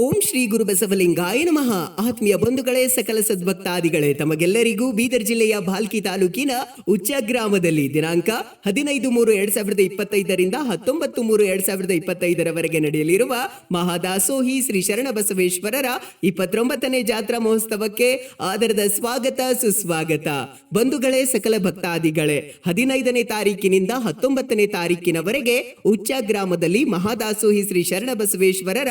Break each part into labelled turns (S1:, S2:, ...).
S1: ಓಂ ಶ್ರೀ ಗುರು ಬಸವಲಿಂಗಾಯ ನಮಃ. ಆತ್ಮೀಯ ಬಂಧುಗಳೇ, ಸಕಲ ಸದ್ಭಕ್ತಾದಿಗಳೇ, ತಮಗೆಲ್ಲರಿಗೂ ಬೀದರ್ ಜಿಲ್ಲೆಯ ಭಾಲ್ಕಿ ತಾಲೂಕಿನ ಉಚ್ಚ ಗ್ರಾಮದಲ್ಲಿ ದಿನಾಂಕ ಹದಿನೈದು ಮೂರು ಎರಡ್ ಸಾವಿರದ ಇಪ್ಪತ್ತೈದರಿಂದ ಹತ್ತೊಂಬತ್ತು ಮೂರು ಎರಡ್ ಸಾವಿರದ ಇಪ್ಪತ್ತೈದರವರೆಗೆ ನಡೆಯಲಿರುವ ಮಹಾದಾಸೋಹಿ ಶ್ರೀ ಶರಣ ಬಸವೇಶ್ವರರ ಇಪ್ಪತ್ತೊಂಬತ್ತನೇ ಜಾತ್ರಾ ಮಹೋತ್ಸವಕ್ಕೆ ಆದರದ ಸ್ವಾಗತ, ಸುಸ್ವಾಗತ. ಬಂಧುಗಳೇ, ಸಕಲ ಭಕ್ತಾದಿಗಳೇ, ಹದಿನೈದನೇ ತಾರೀಕಿನಿಂದ ಹತ್ತೊಂಬತ್ತನೇ ತಾರೀಕಿನವರೆಗೆ ಉಚ್ಚ ಗ್ರಾಮದಲ್ಲಿ ಮಹಾದಾಸೋಹಿ ಶ್ರೀ ಶರಣ ಬಸವೇಶ್ವರರ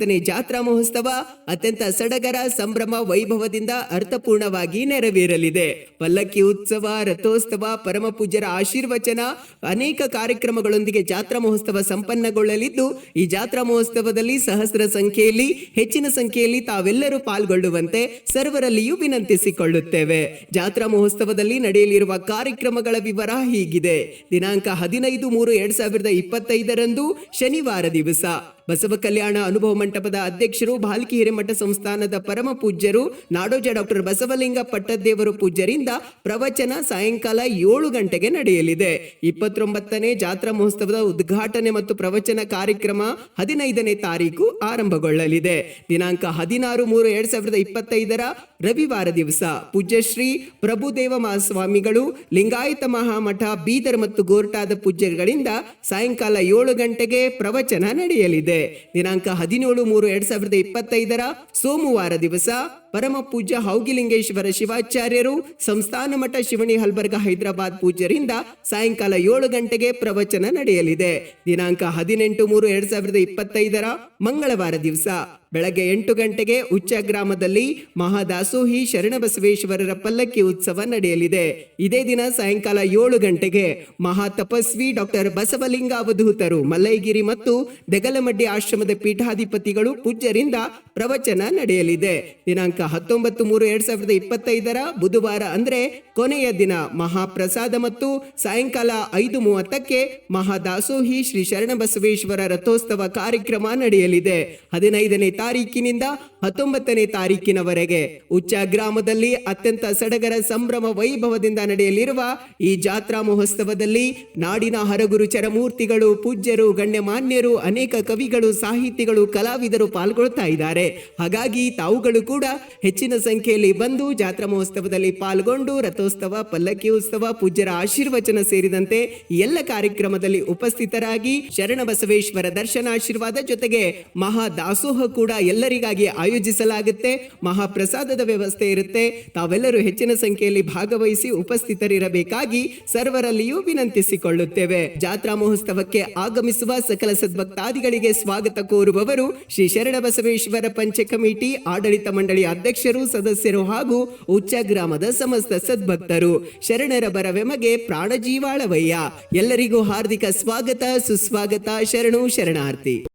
S1: ಇಪ್ಪತ್ತೊಂಬತ್ತನೇ ಜಾತ್ರಾ ಮಹೋತ್ಸವ ಅತ್ಯಂತ ಸಡಗರ ಸಂಭ್ರಮ ವೈಭವದಿಂದ ಅರ್ಥಪೂರ್ಣವಾಗಿ ನೆರವೇರಲಿದೆ. ಪಲ್ಲಕ್ಕಿ ಉತ್ಸವ, ರಥೋತ್ಸವ, ಪರಮ ಪೂಜ್ಯರ ಆಶೀರ್ವಚನ ಅನೇಕ ಕಾರ್ಯಕ್ರಮಗಳೊಂದಿಗೆ ಜಾತ್ರಾ ಮಹೋತ್ಸವ ಸಂಪನ್ನಗೊಳ್ಳಲಿದ್ದು, ಈ ಜಾತ್ರಾ ಮಹೋತ್ಸವದಲ್ಲಿ ಸಹಸ್ರ ಸಂಖ್ಯೆಯಲ್ಲಿ, ಹೆಚ್ಚಿನ ಸಂಖ್ಯೆಯಲ್ಲಿ ತಾವೆಲ್ಲರೂ ಪಾಲ್ಗೊಳ್ಳುವಂತೆ ಸರ್ವರಲ್ಲಿಯೂ ವಿನಂತಿಸಿಕೊಳ್ಳುತ್ತೇವೆ. ಜಾತ್ರಾ ಮಹೋತ್ಸವದಲ್ಲಿ ನಡೆಯಲಿರುವ ಕಾರ್ಯಕ್ರಮಗಳ ವಿವರ ಹೀಗಿದೆ. ದಿನಾಂಕ ಹದಿನೈದು ಮೂರು ಎರಡ್ ಸಾವಿರದ ಇಪ್ಪತ್ತೈದರಂದು ಶನಿವಾರ ದಿವಸ. ಬಸವ ಕಲ್ಯಾಣ ಅನುಭವ ಮಂಟಪದ ಅಧ್ಯಕ್ಷರು ಭಾಲ್ಕಿ ಹಿರೇಮಠ ಸಂಸ್ಥಾನದ ಪರಮ ಪೂಜ್ಯರು, ನಾಡೋಜ ಡಾಕ್ಟರ್ ಬಸವಲಿಂಗ ಪಟ್ಟದೇವರು ಪೂಜ್ಯರಿಂದ ಪ್ರವಚನ ಸಾಯಂಕಾಲ ಏಳು ಗಂಟೆಗೆ ನಡೆಯಲಿದೆ. ಇಪ್ಪತ್ತೊಂಬತ್ತನೇ ಜಾತ್ರಾ ಮಹೋತ್ಸವದ ಉದ್ಘಾಟನೆ ಮತ್ತು ಪ್ರವಚನ ಕಾರ್ಯಕ್ರಮ ಹದಿನೈದನೇ ತಾರೀಕು ಆರಂಭಗೊಳ್ಳಲಿದೆ. ದಿನಾಂಕ ಹದಿನಾರು ಮೂರು ಎರಡ್ ಸಾವಿರದ ಇಪ್ಪತ್ತೈದರ ರವಿವಾರ ದಿವಸ ಪೂಜ್ಯಶ್ರೀ ಪ್ರಭುದೇವ ಮಹಾಸ್ವಾಮಿಗಳು, ಲಿಂಗಾಯತ ಮಹಾಮಠ, ಬೀದರ್ ಮತ್ತು ಗೋರ್ಟಾದ ಪೂಜ್ಯಗಳಿಂದ ಸಾಯಂಕಾಲ ಏಳು ಗಂಟೆಗೆ ಪ್ರವಚನ ನಡೆಯಲಿದೆ. ದಿನಾಂಕ ಹದಿನೇಳು ಮೂರು ಎರಡ್ ಸಾವಿರದ ಇಪ್ಪತ್ತೈದರ ಸೋಮವಾರ ದಿವಸ ಪರಮ ಪೂಜ್ಯ ಹೌಗಿಲಿಂಗೇಶ್ವರ ಶಿವಾಚಾರ್ಯರು ಸಂಸ್ಥಾನ ಮಠ ಶಿವಣಿ ಹಲ್ಬರ್ಗ ಹೈದರಾಬಾದ್ ಪೂಜ್ಯರಿಂದ ಸಾಯಂಕಾಲ ಏಳು ಗಂಟೆಗೆ ಪ್ರವಚನ ನಡೆಯಲಿದೆ. ದಿನಾಂಕ ಹದಿನೆಂಟು ಮೂರು ಎರಡ್ ಸಾವಿರದ ಇಪ್ಪತ್ತೈದರ ಮಂಗಳವಾರ ದಿವಸ. ಬೆಳಗ್ಗೆ ಎಂಟು ಗಂಟೆಗೆ ಉಚ್ಚ ಗ್ರಾಮದಲ್ಲಿ ಮಹಾದಾಸೋಹಿ ಶರಣಬಸವೇಶ್ವರರ ಪಲ್ಲಕ್ಕಿ ಉತ್ಸವ ನಡೆಯಲಿದೆ. ಇದೇ ದಿನ ಸಾಯಂಕಾಲ ಏಳು ಗಂಟೆಗೆ ಮಹಾ ತಪಸ್ವಿ ಡಾಕ್ಟರ್ ಬಸವಲಿಂಗ ಅವಧೂತರು ಮಲ್ಲೈಗಿರಿ ಮತ್ತು ದೆಗಲಮಡ್ಡಿ ಆಶ್ರಮದ ಪೀಠಾಧಿಪತಿಗಳು ಪೂಜ್ಯರಿಂದ ಪ್ರವಚನ ನಡೆಯಲಿದೆ. ದಿನಾಂಕ ಹತ್ತೊಂಬತ್ತು ಮೂರು ಎರಡ್ ಸಾವಿರದ ಇಪ್ಪತ್ತೈದರ ಬುಧವಾರ ಅಂದ್ರೆ ಕೊನೆಯ ದಿನ ಮಹಾಪ್ರಸಾದ ಮತ್ತು ಸಾಯಂಕಾಲ ಐದು ಮೂವತ್ತಕ್ಕೆ ಮಹಾದಾಸೋಹಿ ಶ್ರೀ ಶರಣಬಸವೇಶ್ವರ ರಥೋತ್ಸವ ಕಾರ್ಯಕ್ರಮ ನಡೆಯಲಿದೆ. ಹದಿನೈದನೇ ತಾರೀಕಿನಿಂದ ಹತ್ತೊಂಬತ್ತನೇ ತಾರೀಕಿನವರೆಗೆ ಉಚ್ಚ ಗ್ರಾಮದಲ್ಲಿ ಅತ್ಯಂತ ಸಡಗರ ಸಂಭ್ರಮ ವೈಭವದಿಂದ ನಡೆಯಲಿರುವ ಈ ಜಾತ್ರಾ ಮಹೋತ್ಸವದಲ್ಲಿ ನಾಡಿನ ಹರಗುರು ಚರಮೂರ್ತಿಗಳು, ಪೂಜ್ಯರು, ಗಣ್ಯಮಾನ್ಯರು, ಅನೇಕ ಕವಿಗಳು, ಸಾಹಿತಿಗಳು, ಕಲಾವಿದರು ಪಾಲ್ಗೊಳ್ತಾ ಇದ್ದಾರೆ. ಹಾಗಾಗಿ ತಾವುಗಳು ಕೂಡ ಹೆಚ್ಚಿನ ಸಂಖ್ಯೆಯಲ್ಲಿ ಬಂದು ಜಾತ್ರಾ ಮಹೋತ್ಸವದಲ್ಲಿ ಪಾಲ್ಗೊಂಡು ರಥೋತ್ಸವ, ಪಲ್ಲಕ್ಕಿ ಉತ್ಸವ, ಪೂಜ್ಯರ ಆಶೀರ್ವಚನ ಸೇರಿದಂತೆ ಎಲ್ಲ ಕಾರ್ಯಕ್ರಮದಲ್ಲಿ ಉಪಸ್ಥಿತರಾಗಿ ಶರಣ ಬಸವೇಶ್ವರ ದರ್ಶನ ಆಶೀರ್ವಾದ ಜೊತೆಗೆ ಮಹಾದಾಸೋಹ ಕೂಡ ಎಲ್ಲರಿಗಾಗಿ ಆಯೋಜಿಸಲಾಗುತ್ತೆ. ಮಹಾಪ್ರಸಾದದ ವ್ಯವಸ್ಥೆ ಇರುತ್ತೆ. ತಾವೆಲ್ಲರೂ ಹೆಚ್ಚಿನ ಸಂಖ್ಯೆಯಲ್ಲಿ ಭಾಗವಹಿಸಿ ಉಪಸ್ಥಿತರಿರಬೇಕಾಗಿ ಸರ್ವರಲ್ಲಿಯೂ ವಿನಂತಿಸಿಕೊಳ್ಳುತ್ತೇವೆ. ಜಾತ್ರಾ ಮಹೋತ್ಸವಕ್ಕೆ ಆಗಮಿಸುವ ಸಕಲ ಸದ್ಭಕ್ತಾದಿಗಳಿಗೆ ಸ್ವಾಗತ ಕೋರುವವರು ಶ್ರೀ ಶರಣ ಬಸವೇಶ್ವರ ಪಂಚ ಕಮಿಟಿ ಆಡಳಿತ ಮಂಡಳಿ ಅಧ್ಯಕ್ಷರು, ಸದಸ್ಯರು ಹಾಗೂ ಉಚ್ಚ ಗ್ರಾಮದ ಸಮಸ್ತ ಸದ್ಭಕ್ತರು. ಶರಣರ ಬರವೆಮಗೆ ಪ್ರಾಣ ಜೀವಾಳವಯ್ಯ ಎಲ್ಲರಿಗೂ ಹಾರ್ದಿಕ ಸ್ವಾಗತ, ಸುಸ್ವಾಗತ, ಶರಣು ಶರಣಾರ್ಥಿ.